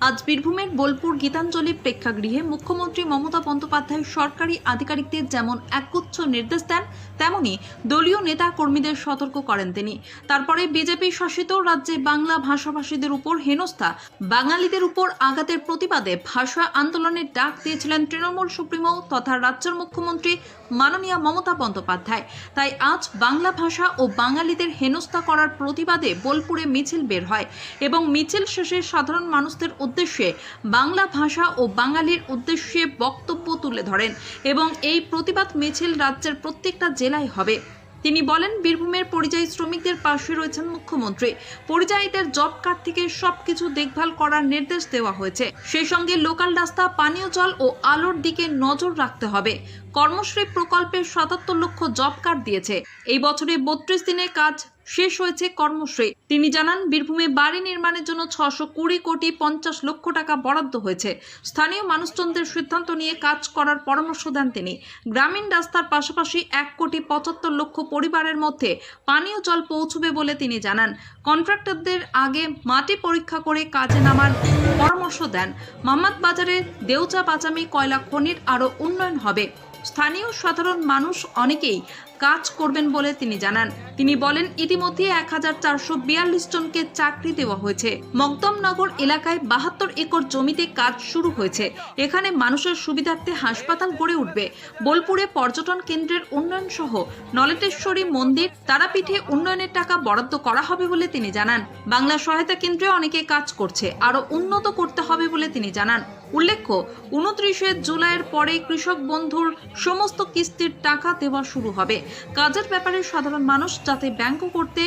আজ বীরভূমের বোলপুর গীতাঞ্জলি প্রেক্ষাগৃহে মুখ্যমন্ত্রী মমতা বন্দ্যোপাধ্যায় সরকারি আধিকারিকদের যেমন একগুচ্ছ নির্দেশ দেন, তেমনি দলীয় নেতা কর্মীদের সতর্ক করেন তিনি। তারপরে বিজেপি শাসিত রাজ্যে বাংলা ভাষাভাষীদের উপর হেনস্থা, বাঙালিদের উপর আঘাতের প্রতিবাদে ভাষা আন্দোলনের ডাক দিয়েছিলেন তৃণমূল সুপ্রিমো তথা রাজ্যের মুখ্যমন্ত্রী মাননীয়া মমতা বন্দ্যোপাধ্যায়। তাই আজ বাংলা ভাষা ও বাঙালিদের হেনস্থা করার প্রতিবাদে বোলপুরে মিছিল বের হয় এবং মিছিল শেষে সাধারণ মানুষদের উদ্দেশ্যে বাংলা ভাষা ও বাঙালির উদ্দেশ্যে বক্তব্য তুলে ধরেন এবং এই প্রতিবাদ মিছিল রাজ্যের প্রত্যেকটা জেলায় হবে। তিনি বলেন, বীরভূমের পরিযায়ী শ্রমিকদের পাশে রয়েছেন মুখ্যমন্ত্রী। পরিযায়ীদের জব কার্ড থেকে সবকিছু দেখভাল করার নির্দেশ দেওয়া হয়েছে। সেই সঙ্গে লোকাল রাস্তা, পানীয় জল ও আলোর দিকে নজর রাখতে হবে। কর্মশ্রী প্রকল্পে সাতাত্তর লক্ষ জব কার্ড দিয়েছে। এই বছরে বত্রিশ দিনে কাজ শেষ হয়েছে কর্মশ্রী। তিনি জানান, বীরভূমে বাড়ি নির্মাণের জন্য ছশো কুড়ি কোটি পঞ্চাশ লক্ষ টাকা বরাদ্দ হয়েছে। স্থানীয় মানুষজনদের সিদ্ধান্ত নিয়ে কাজ করার পরামর্শ দেন তিনি। গ্রামীণ রাস্তার পাশাপাশি এক কোটি পঁচাত্তর লক্ষ পরিবারের মধ্যে পানীয় জল পৌঁছবে বলে তিনি জানান। কন্ট্রাক্টরদের আগে মাটি পরীক্ষা করে কাজে নামার পরামর্শ দেন। মামাদ বাজারে দেউচা পাচামি কয়লা খনির আরও উন্নয়ন হবে। স্থানীয় সাধারণ মানুষ অনেকেই কাজ করবেন বলে তিনি জানান। তিনি বলেন, ইতিমধ্যে এক হাজার চারশো বিয়াল্লিশ জনকে চাকরি দেওয়া হয়েছে। মকদমনগর এলাকায় বাহাত্তর একর জমিতে কাজ শুরু হয়েছে। এখানে মানুষের সুবিধার্থে হাসপাতাল গড়ে উঠবে। বোলপুরে পর্যটন কেন্দ্রের উন্নয়ন সহ নলেটেশ্বরী মন্দির, তারাপীঠে উন্নয়নের টাকা বরাদ্দ করা হবে বলে তিনি জানান। বাংলা সহায়তা কেন্দ্রে অনেকে কাজ করছে, আরও উন্নত করতে হবে বলে তিনি জানান। উল্লেখ্য, উনত্রিশে জুলাইয়ের পরে কৃষক বন্ধুর সমস্ত কিস্তির টাকা দেওয়া শুরু হবে। কাজের ব্যাপারে সাধারণ মানুষ যাতে ব্যাংক করতে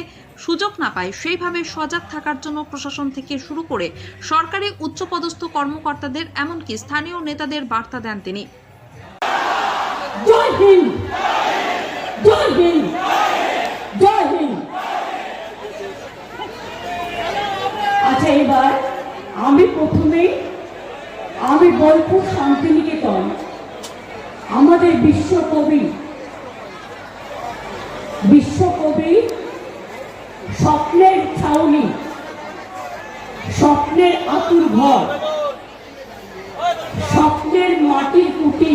সুযোগ না পায়, সেইভাবে সজাগ থাকার জন্য প্রশাসন থেকে শুরু করে সরকারি উচ্চপদস্থ কর্মকর্তাদের, এমনকি স্থানীয় নেতাদের বার্তা দেন তিনি। আচ্ছা আমি প্রথমেই আমি বোলপুর শান্তিনিকেতন। আমাদের বিশ্বকবি বিশ্বকবি স্বপ্নের ছাউনি, স্বপ্নের আতুর ঘর, স্বপ্নের মাটির কুটি।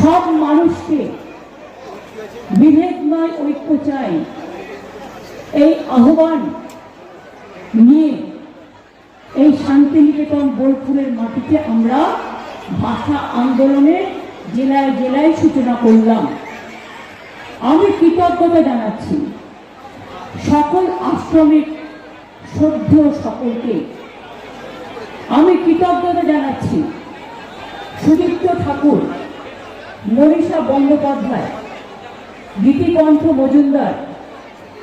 সব মানুষকে বিভেদময় ঐক্য চাই। এই আহ্বান নিয়ে এই শান্তিনিকেতন বোলপুরের মাটিতে আমরা ভাষা আন্দোলনের জেলায় জেলায় সূচনা করলাম। আমি কৃতজ্ঞতা জানাচ্ছি সকল আশ্রমিক শ্রদ্ধ সকলকে। আমি কৃতজ্ঞতা জানাচ্ছি সুদীপ্ত ঠাকুর, মনীষা বন্দ্যোপাধ্যায়, গীতিকণ্ঠ মজুমদার,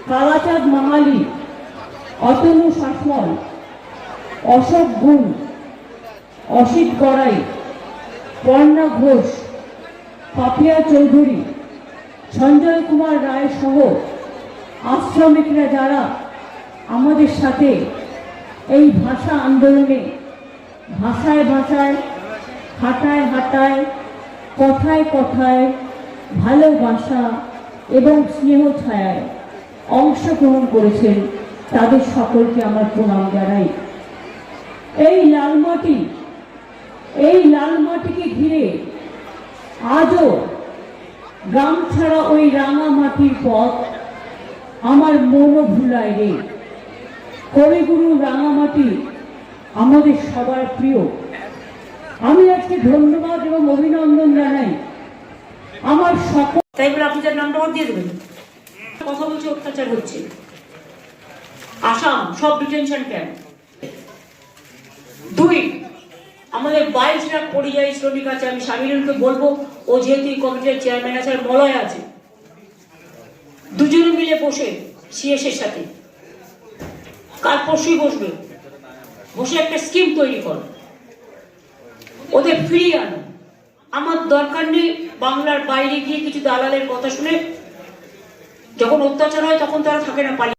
কালাচাঁদ মাহালি, অতনু শাসমল অশোক গুণ, অসিত গড়াই পর্ণা ঘোষ পাপিয়া চৌধুরী, সঞ্জয় কুমার রায় সহ আশ্রমিকরা যারা আমাদের সাথে এই ভাষা আন্দোলনে ভাষায় ভাষায় হাঁটায় হাঁটায় কথায় কথায় ভালোবাসা এবং স্নেহ ছায়ায় অংশগ্রহণ করেছেন তাদের সকলকে আমার প্রণাম জানাই। এই লালমাটি এই লালমাটিকে ঘিরে আজও গ্রাম ছাড়া ওই রাঙামাটির পথ আমার মনও ভুলায় রে। কবিগুরু রাঙামাটি আমাদের সবার প্রিয়। আমি আজকে ধন্যবাদ এবং অভিনন্দন জানাই আমার সকল তাই বলে আপনি যার নামটা আমার দিয়ে দেবেন। কথা বলছে, অত্যাচার হচ্ছে। আসাম, সব ডিটেনশন ক্যাম্প আমাদের বাইশ লাখ পরিযায়ী শ্রমিক আছে, আমি সামিরুলকে বলব, ও যেহেতু কমিটির চেয়ারম্যান আছে মলয় আছে, দুজনে মিলে বসে সিএস এর সাথে। কাল পরশুই বসবে। বসে একটা স্কিম তৈরি করো। ওদের ফিরিয়ে আনো। আমার দরকার নেই বাংলার বাইরে গিয়ে কিছু দালালের কথা শুনে, যখন অত্যাচার হয় তখন তারা থাকে না পালিয়ে।